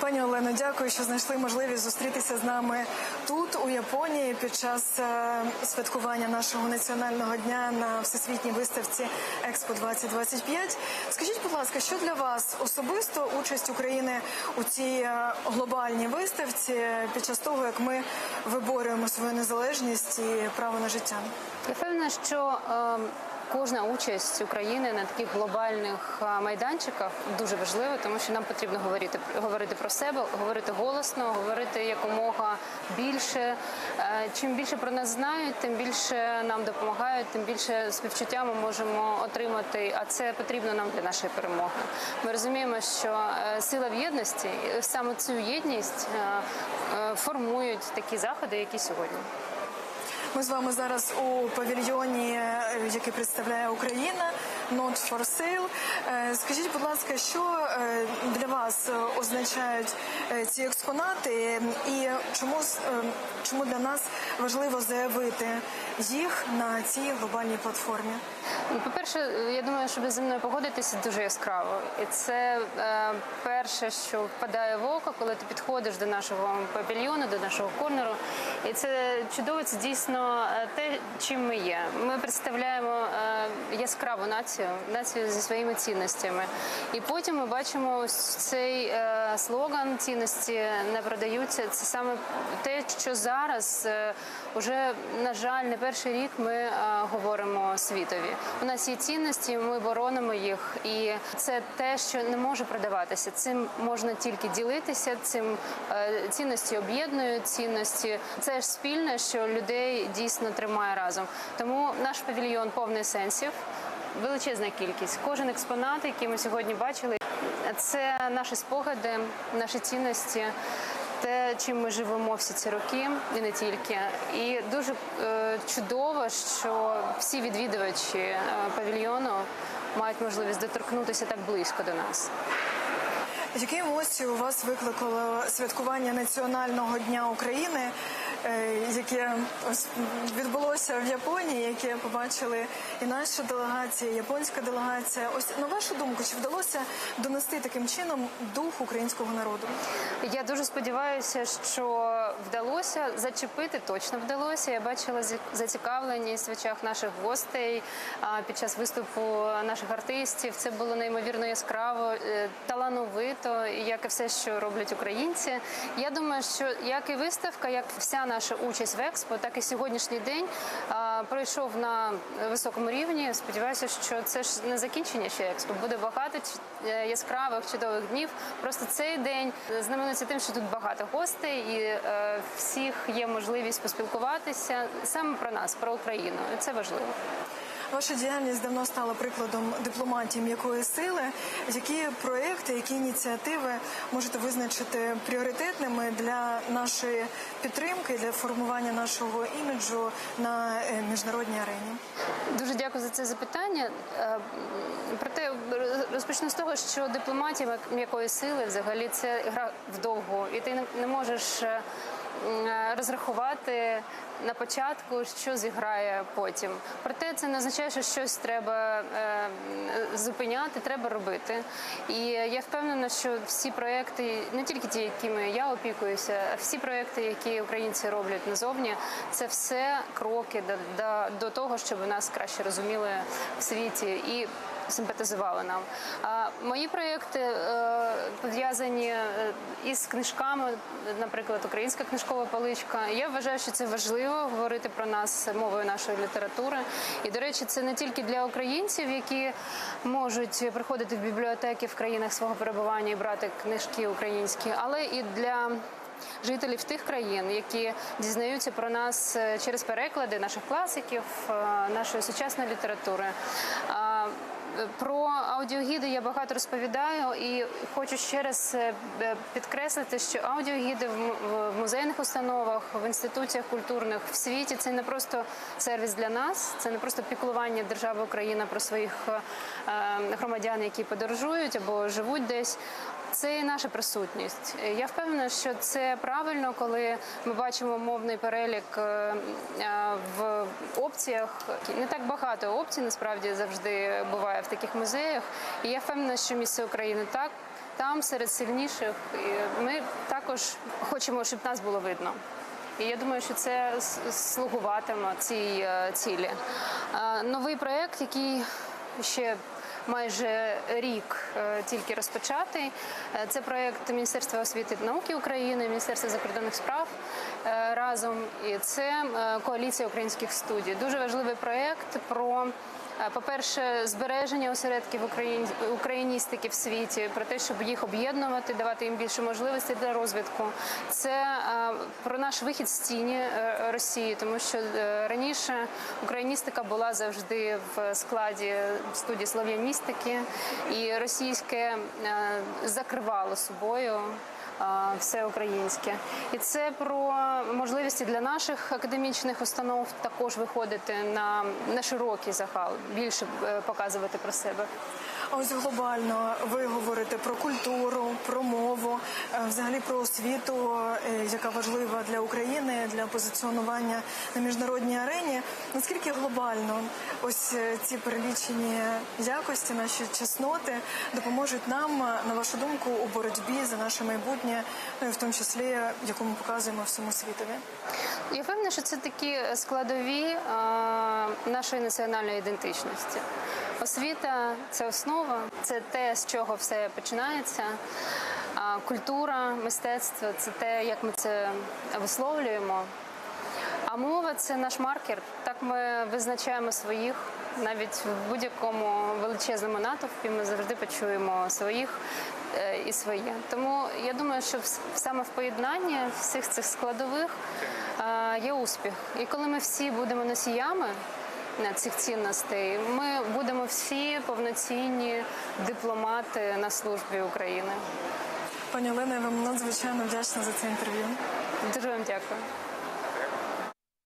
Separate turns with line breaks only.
Пані Олено, дякую, що знайшли можливість зустрітися з нами тут, у Японії, під час е, святкування нашого національного дня на всесвітній виставці Експо 2025 Скажіть, будь ласка, що для вас особисто участь України у цій е, глобальній виставці під час того, як ми виборюємо свою незалежність і право на життя?
Я впевнена, що е, кожна участь України на таких глобальних е, майданчиках дуже важлива, тому що нам потрібно говорити говорити про себе, говорити голосно, говорити якомога більше. Е, чим більше про нас знають, тим більше нам допомагають, тим більше співчуття ми можемо отримати. А це потрібно нам для нашої перемоги. Ми розуміємо, що е, сила в єдності, саме цю єдність формують такі заходи, які сьогодні.
Ми з вами зараз у павільйоні, е, який представляє Україна. For sale. Е, Скажіть, будь ласка, що е, для вас е, означають ці експонати, і чому чому для нас важливо заявити їх на цій глобальній платформі?
Ну, По-перше, я думаю, що зі мною погодитися дуже яскраво. І це перше, що впадає в око, коли ти підходиш до нашого павільйону, до нашого корнеру. І це чудово, це дійсно е, те, чим ми є. Ми представляємо е, яскраву націю, націю зі своїми цінностями. І потім ми бачимо цей е, слоган цінності не продаються. Це саме те, що зараз уже, на жаль, не перший рік ми говоримо світові. У нас є цінності, ми боронимо їх, і це те, що не може продаватися. Цим можна тільки ділитися. Цим цінності об'єднують цінності. Це ж спільне, що людей дійсно тримає разом. Тому наш павільйон повний сенсів. Величезна кількість. Кожен експонат, який ми сьогодні бачили, це наші спогади, наші цінності, те, чим ми живемо всі ці роки, і не тільки. І дуже е, чудово, що всі відвідувачі е, павільйону мають можливість доторкнутися так близько до нас.
Які емоції у вас викликало святкування Національного дня України, яке ось відбулося в Японії, яке побачили і наша делегація, і японська делегація? Ось на вашу думку, чи вдалося донести таким чином дух українського народу?
Я дуже сподіваюся, що вдалося зачепити. Точно вдалося. Я бачила зацікавленість в очах наших гостей під час виступу наших артистів. Це було неймовірно яскраво, е, талановито, як і все, що роблять українці. Я думаю, що як і виставка, як вся наша участь в експо, так і сьогоднішній день пройшов на високому рівні. Сподіваюся, що це ж не закінчення ще експо. Буде багато е, яскравих чудових днів. Просто цей день знаменується тим, що тут багато гостей, і е, всіх є можливість поспілкуватися саме про нас, про Україну. І це важливо.
Ваша діяльність давно стала прикладом дипломатії м'якої сили. Які проекти, які ініціативи можете визначити пріоритетними для нашої підтримки, для формування нашого іміджу на е, міжнародній арені?
Дуже дякую за це запитання. Е, Проте розпочну з того, що дипломатія м'якої сили взагалі це гра вдовго, і ти не- можеш е, розрахувати на початку, що зіграє потім. Проте це не означає, що щось треба е, зупиняти, треба робити. І я впевнена, що всі проекти, не тільки ті, якими я опікуюся, а всі проекти, які українці роблять назовні, це все кроки до, до, до того, щоб нас краще розуміли в світі і симпатизували нам. Мої проекти е, пов'язані е, із книжками, наприклад, українська книжкова поличка. Я вважаю, що це важливо говорити про нас мовою нашої літератури. І, до речі, це не тільки для українців, які можуть приходити в бібліотеки в країнах свого перебування і брати книжки українські, але і для жителів тих країн, які дізнаються про нас е, через переклади наших класиків, нашої сучасної літератури. Про аудіогіди я багато розповідаю і хочу ще раз е, е, підкреслити, що аудіогіди в музейних установах, в інституціях культурних в світі це не просто сервіс для нас, це не просто піклування держави Україна про своїх е, громадян, які подорожують або живуть десь. Це і наша присутність. Я впевнена, що це правильно, коли ми бачимо мовний перелік е, е, в опціях. Не так багато опцій насправді завжди буває в таких музеях. І я впевнена, що місце України так там серед сильніших. Ми також хочемо, щоб нас було видно. І я думаю, що це слугуватиме цій е, цілі. Новий проєкт, який ще майже рік е, тільки розпочатий. Е, Це проєкт Міністерства освіти та науки України, Міністерства закордонних справ е, разом. І це коаліція українських студій. Дуже важливий проєкт про. Е, По-перше, збереження осередків україн- україністики в світі, про те, щоб їх об'єднувати, давати їм більше можливостей для розвитку. Це е, про наш вихід з тіні е, Росії, тому що раніше україністика була завжди в складі студії слов'яністики, і російське закривало собою все українське. І це про можливості для наших академічних установ також виходити на, на широкий загал, більше е, показувати про себе.
Ось глобально ви говорите про культуру, про мову, е, взагалі про освіту, е, яка важлива для України для позиціонування на міжнародній арені. Наскільки глобально ось е, ці перелічені якості, наші чесноти допоможуть нам, на вашу думку, у боротьбі за наше майбутнє, ну і в тому числі, яку ми показуємо всьому світові?
Я впевнена, що це такі складові нашої національної ідентичності. Освіта це основа, це те, з чого все починається. Культура, мистецтво це те, як ми це висловлюємо. А мова це наш маркер. Так ми визначаємо своїх. Навіть в будь-якому величезному натовпі ми завжди почуємо своїх е, і своє. Тому я думаю, що саме в поєднанні всіх цих складових е, є успіх. І коли ми всі будемо носіями цих цінностей, ми будемо всі повноцінні дипломати на службі України.
Пані Олена, я вам надзвичайно вдячна за це інтерв'ю.
Дуже вам дякую.